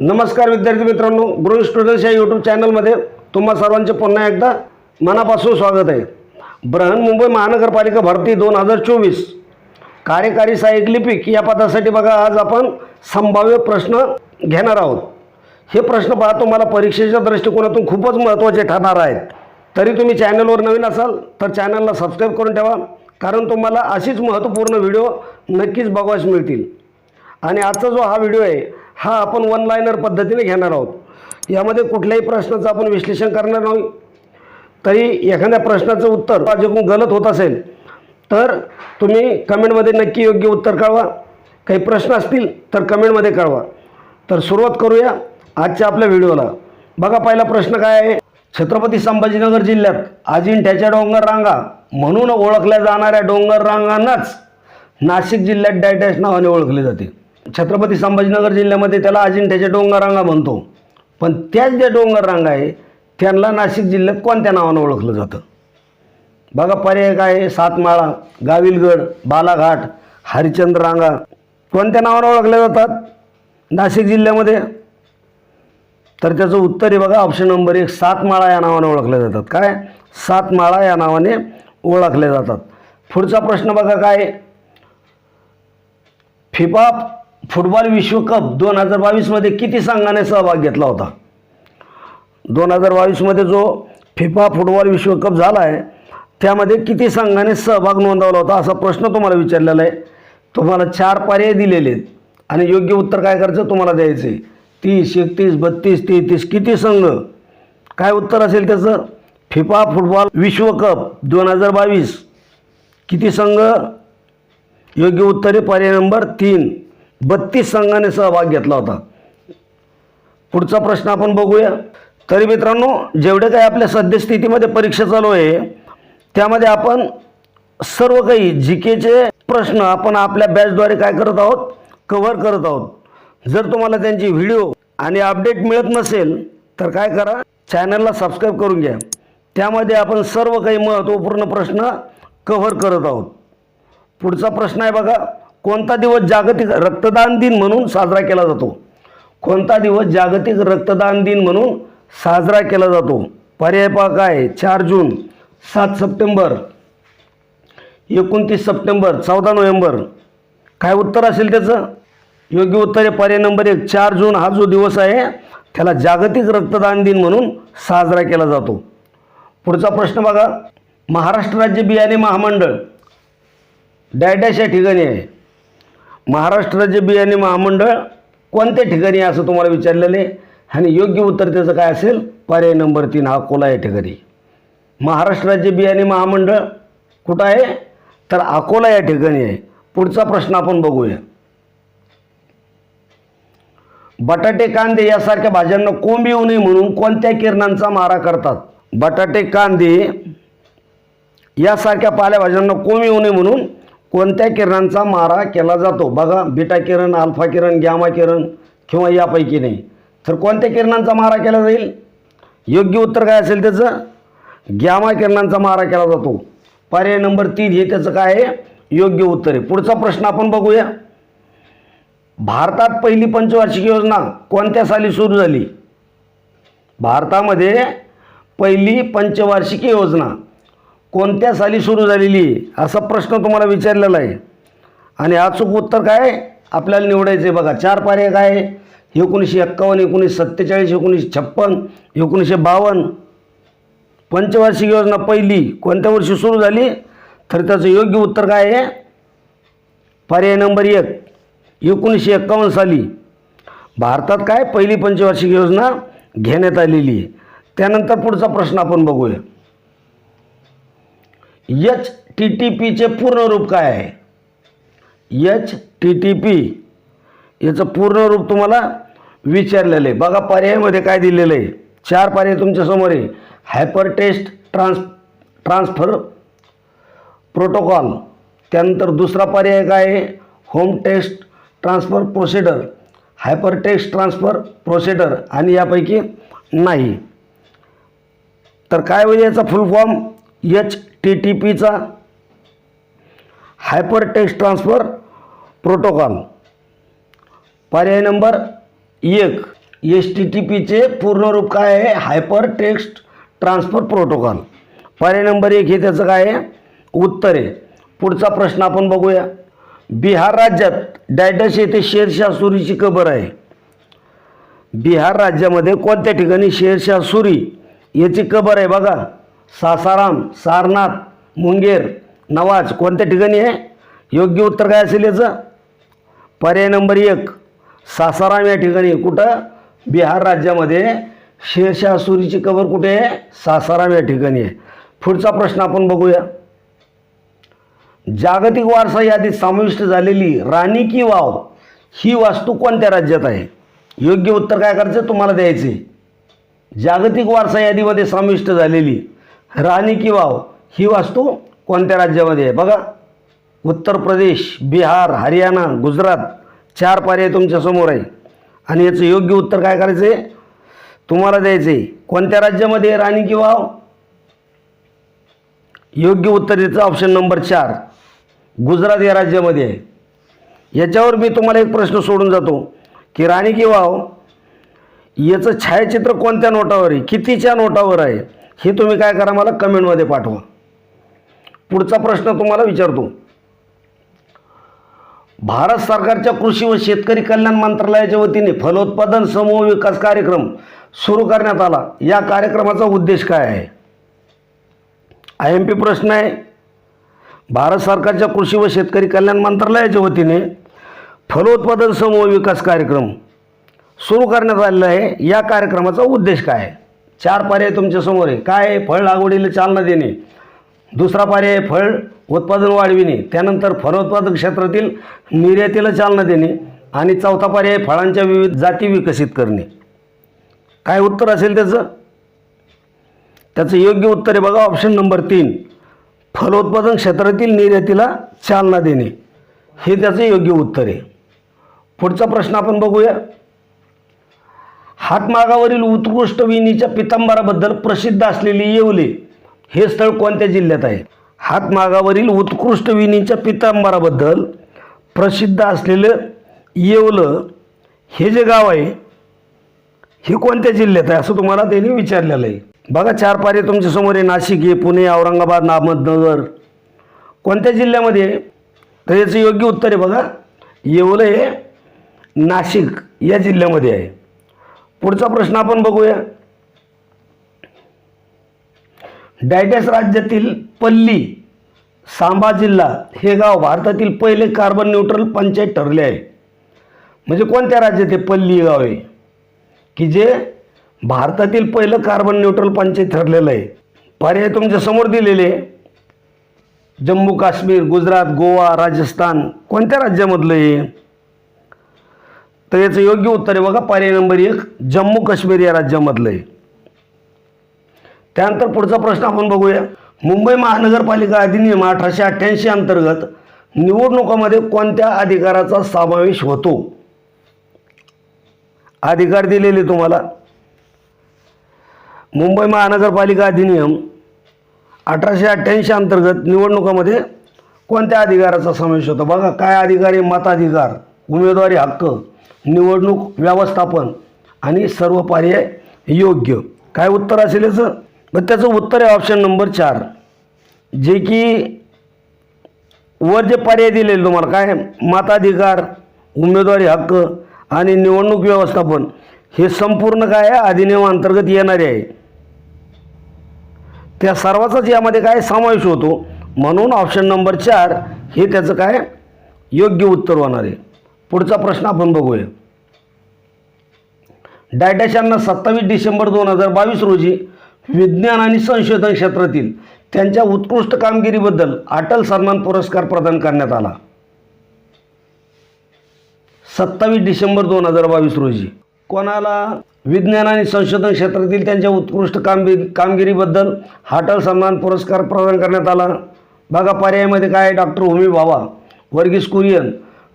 नमस्कार विद्यार्थी मित्रांनो गृह स्टुडंट्स या यूट्यूब चॅनलमध्ये तुम्हा सर्वांचे पुन्हा एकदा मनापासून स्वागत आहे. बृहन्मुंबई महानगरपालिका भरती दोन हजार चोवीस. कार्यकारी सहाय्यक लिपिक या पदासाठी बघा आज आपण संभाव्य प्रश्न घेणार आहोत. हे प्रश्न पहा तुम्हाला परीक्षेच्या दृष्टिकोनातून खूपच महत्त्वाचे ठरणार आहेत. तरी तुम्ही चॅनलवर नवीन असाल तर चॅनलला सबस्क्राईब करून ठेवा कारण तुम्हाला अशीच महत्त्वपूर्ण व्हिडिओ नक्कीच बघावास मिळतील. आणि आजचा जो हा व्हिडिओ आहे हा आपण वन लाईनर पद्धतीने घेणार आहोत. यामध्ये कुठल्याही प्रश्नाचं आपण विश्लेषण करणार नाही. तरी एखाद्या प्रश्नाचं उत्तर माझ्याकडून गलत होत असेल तर तुम्ही कमेंटमध्ये नक्की योग्य उत्तर कळवा. काही प्रश्न असतील तर कमेंटमध्ये कळवा. तर सुरुवात करूया आजच्या आपल्या व्हिडिओला. बघा पहिला प्रश्न काय आहे? छत्रपती संभाजीनगर जिल्ह्यात अजिंठ्याच्या डोंगर रांगा म्हणून ओळखल्या जाणाऱ्या डोंगर रांगांनाच नाशिक जिल्ह्यात डायटॅश नावाने ओळखले जाते. छत्रपती संभाजीनगर जिल्ह्यामध्ये त्याला अजिंठ्याच्या डोंगर रांगा म्हणतो. पण त्याच ज्या डोंगर रांगा आहे त्यांना नाशिक जिल्ह्यात कोणत्या नावानं ओळखलं जातं? बघा पर्याय काय आहे? सातमाळा गाविलगड बालाघाट हरिचंद्र रांगा कोणत्या नावानं ओळखल्या जातात? नाशिक जिल्ह्यामध्ये? तर त्याचं उत्तर आहे बघा ऑप्शन नंबर एक सातमाळा या नावाने ओळखल्या जातात. काय? सातमाळा या नावाने ओळखल्या जातात. पुढचा प्रश्न बघा काय फिफा फुटबॉल विश्वकप दोन हजार बावीसमध्ये किती संघाने सहभाग घेतला होता? दोन हजार बावीसमध्ये जो फिफा फुटबॉल विश्वकप झाला आहे त्यामध्ये किती संघाने सहभाग नोंदवला होता असा प्रश्न तुम्हाला विचारलेला आहे. तुम्हाला चार पर्याय दिलेले आहेत आणि योग्य उत्तर काय करायचं तुम्हाला द्यायचं आहे. तीस एकतीस बत्तीस तेहतीस किती संघ? काय उत्तर असेल त्याचं? फिफा फुटबॉल विश्वकप दोन हजार बावीस. किती संघ? योग्य उत्तर आहे पर्याय नंबर तीन. बत्तीस संघाने सहभाग घेतला होता. पुढचा प्रश्न आपण बघूया. तरी मित्रांनो जेवढे काही आपल्या सद्यस्थितीमध्ये परीक्षा चालू आहे त्यामध्ये आपण सर्व काही जी केचे प्रश्न आपण आपल्या बॅचद्वारे काय करत आहोत? कव्हर करत आहोत. जर तुम्हाला त्यांची व्हिडिओ आणि अपडेट मिळत नसेल तर काय करा? चॅनलला सबस्क्राईब करून घ्या. त्यामध्ये आपण सर्व काही महत्त्वपूर्ण प्रश्न कव्हर करत आहोत. पुढचा प्रश्न आहे बघा. कोणता दिवस जागतिक रक्तदान दिन म्हणून साजरा केला जातो? कोणता दिवस जागतिक रक्तदान दिन म्हणून साजरा केला जातो? पर्याय पहा काय? चार जून सात सप्टेंबर एकोणतीस सप्टेंबर चौदा नोव्हेंबर. काय उत्तर असेल त्याचं? योग्य उत्तर आहे पर्याय नंबर एक. चार जून हा जो दिवस आहे त्याला जागतिक रक्तदान दिन म्हणून साजरा केला जातो. पुढचा प्रश्न बघा. महाराष्ट्र राज्य बियाणे महामंडळ. डॅडॅश या ठिकाणी आहे. महाराष्ट्र राज्य बियाणे महामंडळ कोणत्या ठिकाणी असं तुम्हाला विचारलेलं आहे? आणि योग्य उत्तर त्याचं काय असेल? पर्याय नंबर तीन अकोला या ठिकाणी. महाराष्ट्र राज्य बियाणे महामंडळ कुठं आहे? तर अकोला या ठिकाणी आहे. पुढचा प्रश्न आपण बघूया. बटाटे कांदे यासारख्या भाज्यांना कोंब येऊ नये म्हणून कोणत्या किरणांचा मारा करतात? बटाटे कांदे यासारख्या पालेभाज्यांना कोंब येऊ नये म्हणून कोणत्या किरणांचा मारा केला जातो? बघा बीटा किरण अल्फा किरण गॅमा किरण किंवा यापैकी नाही. तर कोणत्या किरणांचा मारा केला जाईल? योग्य उत्तर काय असेल त्याचं? गॅमा किरणांचा मारा केला जातो. पर्याय नंबर तीन हे त्याचं काय आहे? योग्य उत्तर आहे. पुढचा प्रश्न आपण बघूया. भारतात पहिली पंचवार्षिक योजना कोणत्या साली सुरू झाली? भारतामध्ये पहिली पंचवार्षिक योजना कोणत्या साली सुरू झालेली आहे? असा प्रश्न तुम्हाला विचारलेला आहे. आणि अचूक उत्तर काय? आपल्याला निवडायचं आहे बघा. चार पर्याय काय? आहे? एकोणीसशे एक्कावन्न एकोणीसशे सत्तेचाळीस एकोणीसशे छप्पन एकोणीसशे बावन्न. पंचवार्षिक योजना पहिली. कोणत्या वर्षी सुरू झाली? तर त्याचं योग्य उत्तर काय आहे? पर्याय नंबर एक. एकोणीसशे एक्कावन्न साली. भारतात काय? पहिली पंचवार्षिक योजना घेण्यात आलेली आहे. त्यानंतर पुढचा प्रश्न आपण बघूया. एच टी टी पीचे पूर्ण रूप काय आहे? एच टी टी पी याचं पूर्ण रूप तुम्हाला विचारलेलं आहे. बघा पर्यायमध्ये काय दिलेलं आहे? चार पर्याय तुमच्यासमोर आहे. Hyper test trans transfer protocol त्यानंतर दुसरा पर्याय काय आहे? Home test transfer procedure hyper test transfer procedure आणि यापैकी नाही. तर काय होईल याचा full form H T T पीचा हायपर टेक्स्ट ट्रान्सफर प्रोटोकॉल. पर्याय नंबर एक एच टी टी पीचे पूर्ण रूप काय आहे? Hyper text transfer protocol. पर्याय नंबर एक हे त्याचं काय आहे? उत्तर आहे. पुढचा प्रश्न आपण बघूया. बिहार राज्यात डायडस येथे शेरशाह सुरीची कबर आहे. बिहार राज्यामध्ये कोणत्या ठिकाणी शेरशाह सुरी याची कबर आहे बघा. सासाराम सारनाथ मुंगेर नवाज कोणत्या ठिकाणी आहे? योग्य उत्तर काय असेल याचं? पर्याय नंबर एक सासाराम या ठिकाणी कुठं? बिहार राज्यामध्ये शेरशाह सुरीची कबर कुठे आहे? सासाराम या ठिकाणी आहे. पुढचा प्रश्न आपण बघूया. जागतिक वारसा यादीत समाविष्ट झालेली राणी की वाव ही वास्तू कोणत्या राज्यात आहे? योग्य उत्तर काय करायचं? तुम्हाला द्यायचे जागतिक वारसा यादीमध्ये समाविष्ट झालेली राणी की वाव ही वास्तू कोणत्या राज्यामध्ये आहे? बघा उत्तर प्रदेश बिहार हरियाणा गुजरात चार पर्याय तुमच्यासमोर आहे. आणि याचं योग्य उत्तर काय करायचं आहे? तुम्हाला द्यायचं आहे. कोणत्या राज्यामध्ये आहे राणी की वाव? योग्य उत्तर याचं ऑप्शन नंबर चार. गुजरात या राज्यामध्ये आहे. याच्यावर मी तुम्हाला एक प्रश्न सोडून जातो की राणी की वाव याचं छायाचित्र कोणत्या नोटावर आहे? कितीच्या नोटावर आहे? हे तुम्ही काय करा मला कमेंटमध्ये पाठवा. पुढचा प्रश्न तुम्हाला विचारतो. भारत सरकारच्या कृषी व शेतकरी कल्याण मंत्रालयाच्या वतीने फलोत्पादन समूह विकास कार्यक्रम सुरू करण्यात आला. या कार्यक्रमाचा उद्देश काय आहे? आय एम पी प्रश्न आहे. भारत सरकारच्या कृषी व शेतकरी कल्याण मंत्रालयाच्या वतीने फलोत्पादन समूह विकास कार्यक्रम सुरू करण्यात आलेला आहे. या कार्यक्रमाचा उद्देश काय आहे? चार पर्याय तुमच्यासमोर आहे. काय आहे? फळ लागवडीला चालना देणे. दुसरा पर्याय आहे फळ उत्पादन वाढविणे. त्यानंतर फलोत्पादन क्षेत्रातील निर्यातीला चालना देणे. आणि चौथा पर्याय फळांच्या विविध जाती विकसित करणे. काय उत्तर असेल त्याचं? त्याचं योग्य उत्तर आहे बघा ऑप्शन नंबर तीन. फलोत्पादन क्षेत्रातील निर्यातीला चालना देणे. हे त्याचं योग्य उत्तर आहे. पुढचा प्रश्न आपण बघूया. हातमागावरील उत्कृष्ट विणीच्या पितांबराबद्दल प्रसिद्ध असलेली येवले हे स्थळ कोणत्या जिल्ह्यात आहे? हातमागावरील उत्कृष्ट विणीच्या पितांबराबद्दल प्रसिद्ध असलेलं येवलं हे जे गाव आहे हे कोणत्या जिल्ह्यात आहे असं तुम्हाला त्यांनी विचारलेलं आहे. बघा चार पारे तुमच्यासमोर आहे. नाशिक आहे पुणे औरंगाबाद अहमदनगर. कोणत्या जिल्ह्यामध्ये आहे? तर याचं योग्य उत्तर आहे बघा. येवलं हे नाशिक या जिल्ह्यामध्ये आहे. पुढचा प्रश्न आपण बघूया. डायटस राज्यातील पल्ली सांबा जिल्हा हे गाव भारतातील पहिले कार्बन न्यूट्रल पंचायत ठरले आहे. म्हणजे कोणत्या राज्यात हे पल्ली गाव आहे? की जे भारतातील पहिलं कार्बन न्यूट्रल पंचायत ठरलेलं आहे. पर्याय तुमच्यासमोर दिलेले आहे. जम्मू काश्मीर गुजरात गोवा राजस्थान कोणत्या राज्यामधलं आहे तर याचं योग्य उत्तर आहे बघा पर्याय नंबर एक जम्मू काश्मीर या राज्यामधलं आहे. त्यानंतर पुढचा प्रश्न आपण बघूया. मुंबई महानगरपालिका अधिनियम अठराशे अठ्ठ्याऐंशी अंतर्गत निवडणुकामध्ये कोणत्या अधिकाराचा समावेश होतो? अधिकार दिलेले तुम्हाला. मुंबई महानगरपालिका अधिनियम अठराशे अठ्ठ्याऐंशी अंतर्गत निवडणुकामध्ये कोणत्या अधिकाराचा समावेश होतो? बघा काय अधिकार आहे? मताधिकार उमेदवारी हक्क निवडणूक व्यवस्थापन आणि सर्व पर्याय योग्य. काय उत्तर असेल याचं? मग त्याचं उत्तर आहे ऑप्शन नंबर चार. जे की वर जे पर्याय दिलेले तुम्हाला काय? मताधिकार उमेदवारी हक्क आणि निवडणूक व्यवस्थापन हे संपूर्ण काय आहे? अधिनियमांतर्गत येणारे आहे. त्या सर्वाचाच यामध्ये काय समावेश होतो? म्हणून ऑप्शन नंबर चार हे त्याचं काय? योग्य उत्तर होणार आहे. पुढचा प्रश्न आपण बघूया. डायटॅश यांना सत्तावीस डिसेंबर दोन हजार बावीस रोजी विज्ञान आणि संशोधन क्षेत्रातील त्यांच्या उत्कृष्ट कामगिरीबद्दल अटल सन्मान पुरस्कार प्रदान करण्यात आला. सत्तावीस डिसेंबर दोन हजार बावीस रोजी. कोणाला? विज्ञान आणि संशोधन क्षेत्रातील त्यांच्या उत्कृष्ट कामगिरी कामगिरीबद्दल अटल सन्मान पुरस्कार प्रदान करण्यात आला. बघा पर्यायामध्ये काय आहे? Doctor Homi Bhabha Verghese Kurien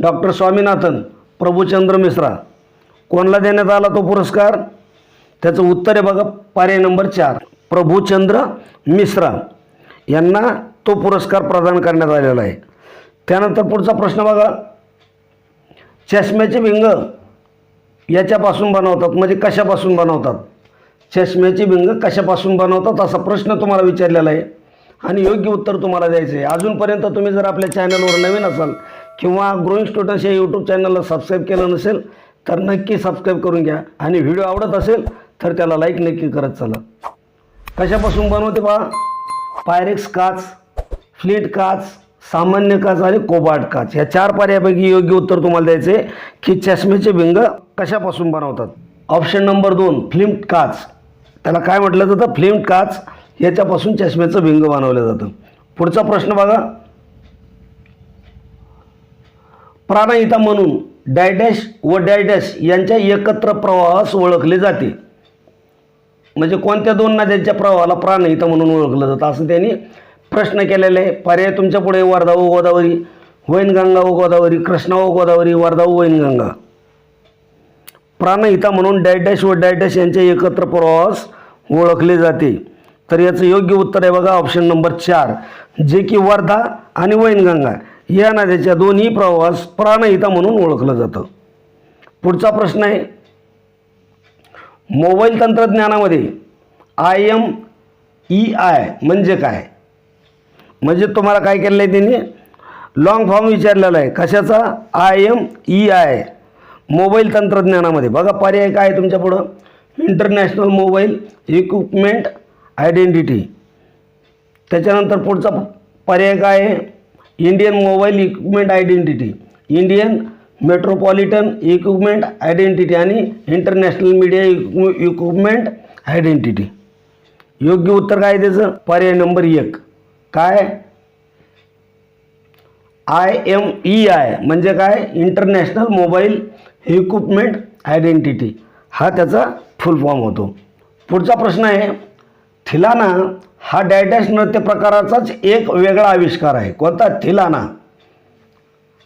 doctor Swaminathan Prabhuchandra Mishra. कोणाला देण्यात आला तो पुरस्कार? त्याचं उत्तर आहे बघा पर्याय नंबर चार. प्रभुचंद्र मिश्रा यांना तो पुरस्कार प्रदान करण्यात आलेला आहे. त्यानंतर पुढचा प्रश्न बघा. चष्म्याचे भिंग याच्यापासून बनवतात म्हणजे कशापासून बनवतात? चष्म्याची भिंग कशापासून बनवतात असा प्रश्न तुम्हाला विचारलेला आहे. आणि योग्य उत्तर तुम्हाला द्यायचं आहे. अजूनपर्यंत तुम्ही जर आपल्या चॅनलवर नवीन असाल किंवा ग्रोईंग स्टुडंट्स या यूट्यूब चॅनलला सबस्क्राईब केलं नसेल तर नक्की सबस्क्राईब करून घ्या. आणि व्हिडिओ आवडत असेल तर त्याला लाईक नक्की करत चला. कशापासून बनवते पहा पायरेक्स काच फ्लीट काच सामान्य काच आणि कोबाट काच. या चार पर्यायापैकी योग्य उत्तर तुम्हाला द्यायचे की चष्म्याचे भिंग कशापासून बनवतात? ऑप्शन नंबर दोन फ्लिम्ट काच. त्याला काय म्हटलं जातं? फ्लिम्ट काच याच्यापासून चष्म्याचं भिंग बनवलं जातं. पुढचा प्रश्न बघा. प्राणहिता म्हणून डायडॅश व डायडॅश यांच्या एकत्र प्रवाहास ओळखले जाते. म्हणजे कोणत्या दोन नद्यांच्या प्रवाहाला प्राणहिता म्हणून ओळखलं जातं? असं त्यांनी प्रश्न केलेले आहे. पर्याय तुमच्यापुढे वर्धा व गोदावरी वैनगंगा व गोदावरी कृष्णा व गोदावरी वर्धा व वैनगंगा. प्राणहिता म्हणून डायडॅश व डायडॅश यांच्या एकत्र प्रवाहास ओळखले जाते. तर याचं योग्य उत्तर आहे बघा ऑप्शन नंबर चार. जे की वर्धा आणि वैनगंगा. या नद्याच्या दोन्ही प्रवाहास प्राणहिता म्हणून ओळखलं जातं. पुढचा प्रश्न आहे मोबाईल तंत्रज्ञानामध्ये आय एम ई आय म्हणजे काय? म्हणजे तुम्हाला काय केलेलं आहे त्यांनी? लॉंग फॉर्म विचारलेला आहे. कशाचा? I M E I. Mobile तंत्रज्ञानामध्ये. बघा पर्याय काय आहे तुमच्या पुढं? इंटरनॅशनल मोबाईल इक्विपमेंट आयडेंटिटी त्याच्यानंतर पुढचा पर्याय काय आहे? Indian mobile equipment identity Indian metropolitan equipment identity आणि इंटरनॅशनल मीडिया इक्विपमेंट आयडेंटिटी योग्य उत्तर काय त्याचं? पर्याय नंबर एक. काय? आय एम ई आय म्हणजे काय? इंटरनॅशनल मोबाईल इक्विपमेंट आयडेंटिटी हा त्याचा फुल फॉर्म होतो. पुढचा प्रश्न आहे थिलाना हा डायडॅश नृत्य प्रकाराचाच एक वेगळा आविष्कार आहे. कोणता? थिलाना.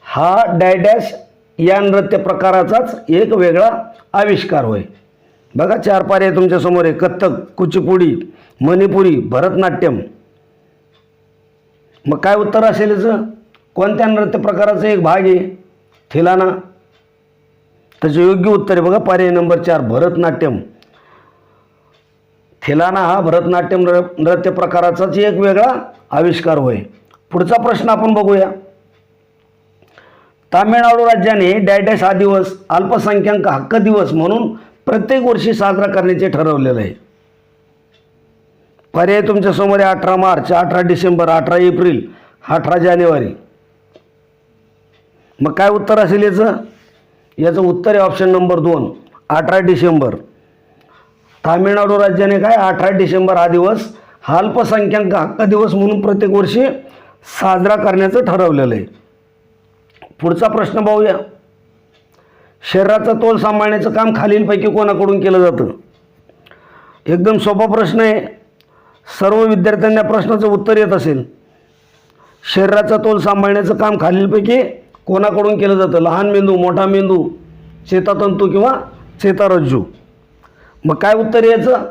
हा डायडॅश या नृत्य प्रकाराचाच एक वेगळा आविष्कार होय. बघा चार पर्याय तुमच्यासमोर आहे कथ्थक कुचिपुडी मणिपुरी भरतनाट्यम. मग काय उत्तर असेल याचं? कोणत्या नृत्य प्रकाराचा एक भाग आहे? थिलाना. त्याचं योग्य उत्तर आहे. बघा पर्याय नंबर चार भरतनाट्यम. थिलाना हा भरतनाट्यम नृ नृत्य प्रकाराचाच एक वेगळा आविष्कार होय. पुढचा प्रश्न आपण बघूया. तामिळनाडू राज्याने डॅडॅश हा दिवस अल्पसंख्याक हक्क दिवस म्हणून प्रत्येक वर्षी साजरा करण्याचे ठरवलेलं आहे. पर्याय तुमच्यासमोर आहे अठरा मार्च अठरा डिसेंबर अठरा एप्रिल अठरा जानेवारी. मग काय उत्तर असेल याचं? याचं उत्तर आहे ऑप्शन नंबर दोन अठरा डिसेंबर. तामिळनाडू राज्याने काय अठरा डिसेंबर हा दिवस हा अल्पसंख्याक हक्क दिवस म्हणून प्रत्येक वर्षी साजरा करण्याचं ठरवलेलं आहे. पुढचा प्रश्न पाहूया. शरीराचा तोल सांभाळण्याचं काम खालीलपैकी कोणाकडून केलं जातं? एकदम सोपा प्रश्न आहे. सर्व विद्यार्थ्यांना प्रश्नाचं उत्तर येत असेल. शरीराचा तोल सांभाळण्याचं काम खालीलपैकी कोणाकडून केलं जातं? लहान मेंदू मोठा मेंदू चेतातंतू किंवा चेतारज्जू? मग काय उत्तर आहे याचं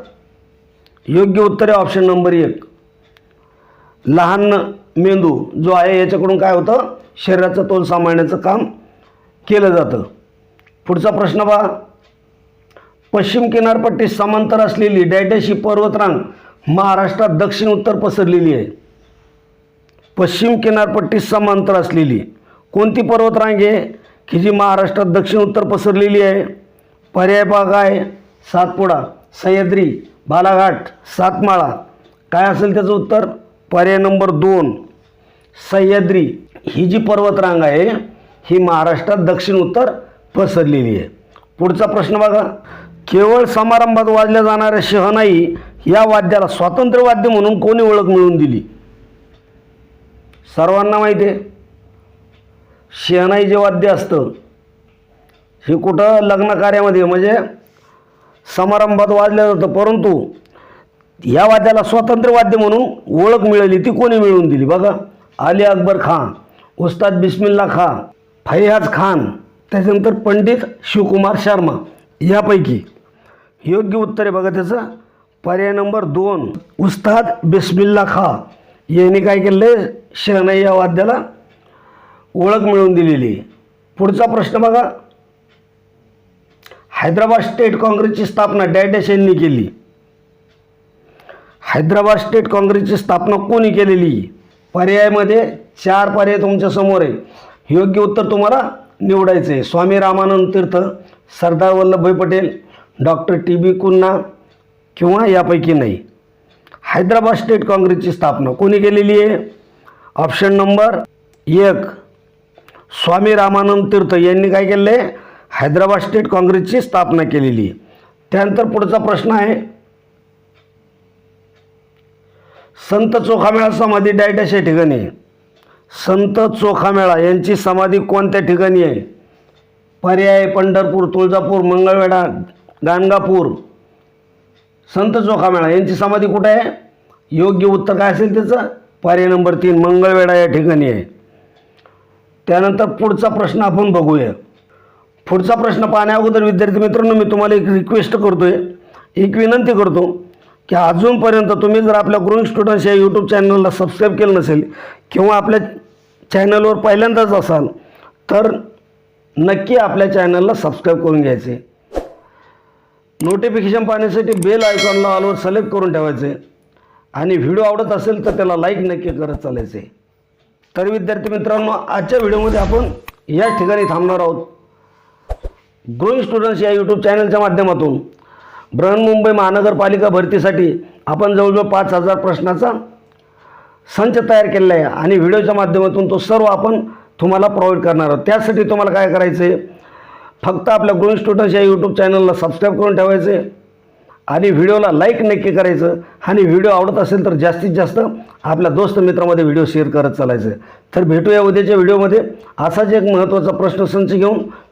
योग्य उत्तर आहे ऑप्शन नंबर एक. लहान मेंदू जो आहे याच्याकडून काय होतं? शरीराचं तोल सांभाळण्याचं काम केलं जातं. पुढचा प्रश्न पहा. पश्चिम किनारपट्टी समांतर असलेली डॅडॅशी पर्वतरांग महाराष्ट्रात दक्षिण उत्तर पसरलेली आहे. पश्चिम किनारपट्टी समांतर असलेली कोणती पर्वतरांग आहे? की जी महाराष्ट्रात दक्षिण उत्तर पसरलेली आहे? पर्याय पहा काय सातपुडा सह्याद्री बालाघाट सातमाळा. काय असेल त्याचं उत्तर? पर्याय नंबर दोन. सह्याद्री. ही जी पर्वतरांग आहे ही महाराष्ट्रात दक्षिण उत्तर पसरलेली आहे. पुढचा प्रश्न बघा. केवळ समारंभात वाजल्या जाणाऱ्या शहनाई या वाद्याला स्वातंत्र्य वाद्य म्हणून कोणी ओळख मिळवून दिली? सर्वांना माहिती आहे. शहनाई जे वाद्य असतं हे कुठं लग्न कार्यामध्ये म्हणजे समारंभात वाजलं जातं परंतु या वाद्याला स्वतंत्र वाद्य म्हणून ओळख मिळाली ती कोणी मिळवून दिली? बघा अली अकबर खान उस्ताद बिस्मिल्ला खान फैयाज खान त्याच्यानंतर पंडित शिवकुमार शर्मा यापैकी. योग्य उत्तर आहे बघा त्याचं. पर्याय नंबर दोन उस्ताद बिस्मिल्ला खा यांनी काय केलं आहे शहनाई या वाद्याला ओळख मिळवून दिलेली पुढचा प्रश्न बघा. हैदराबाद स्टेट काँग्रेसची स्थापना डॅडॅश यांनी केली। हैदराबाद स्टेट काँग्रेसची स्थापना कोणी केलेली? पर्यायामध्ये चार पर्याय तुमच्यासमोर आहे. योग्य उत्तर तुम्हाला निवडायचं आहे. Swami Ramanand Tirth Sardar Vallabhbhai Patel doctor T B Cunha किंवा यापैकी नाही. हैदराबाद स्टेट काँग्रेसची स्थापना कोणी केलेली आहे? ऑप्शन नंबर एक स्वामी रामानंद तीर्थ यांनी काय केलं आहे हैदराबाद स्टेट काँग्रेसची स्थापना केलेली. आहे त्यानंतर पुढचा प्रश्न आहे. संत चोखामेळा समाधी डायटॅश या ठिकाणी आहे. संत चोखामेळा यांची समाधी कोणत्या ठिकाणी आहे? पर्याय पंढरपूर तुळजापूर मंगळवेढा गाणगापूर. संत चोखामेळा यांची समाधी कुठे आहे? योग्य उत्तर काय असेल त्याचं? पर्याय नंबर तीन मंगळवेढा या ठिकाणी आहे. त्यानंतर पुढचा प्रश्न आपण बघूया. पुढचा प्रश्न पाहण्या अगोदर विद्यार्थी मित्रांनो मी तुम्हाला एक रिक्वेस्ट करतो आहे एक विनंती करतो की अजूनपर्यंत तुम्ही जर आपल्या ग्रोईंग स्टुडंट्स या यूट्यूब चॅनलला सबस्क्राईब केलं नसेल किंवा आपल्या चॅनलवर पहिल्यांदाच असाल तर नक्की आपल्या चॅनलला सबस्क्राईब करून घ्यायचे. नोटिफिकेशन पाहण्यासाठी बेल आयकॉनला ऑलवर सिलेक्ट करून ठेवायचे. आणि व्हिडिओ आवडत असेल तर त्याला लाईक नक्की करत चालायचे. तर विद्यार्थी मित्रांनो आजच्या व्हिडिओमध्ये आपण या ठिकाणी थांबणार आहोत. ग्रोईंग स्टुडंट्स या यूट्यूब चॅनलच्या माध्यमातून बृहन्मुंबई महानगरपालिका भरतीसाठी आपण जवळजवळ पाच हजार प्रश्नाचा संच तयार केलेला आहे आणि व्हिडिओच्या माध्यमातून तो सर्व आपण तुम्हाला प्रोव्हाइड करणार आहोत. त्यासाठी तुम्हाला काय करायचं आहे फक्त आपल्या ग्रोईंग स्टुडंट्स या यूट्यूब चॅनलला सबस्क्राईब करून ठेवायचे आणि व्हिडिओला लाईक नक्की करायचं आणि व्हिडिओ आवडत असेल तर जास्तीत जास्त आपल्या दोस्त मित्रामध्ये व्हिडिओ शेअर करत चालायचं. तर भेटूया उद्याच्या व्हिडिओमध्ये असाच एक महत्त्वाचा प्रश्नसंच घेऊन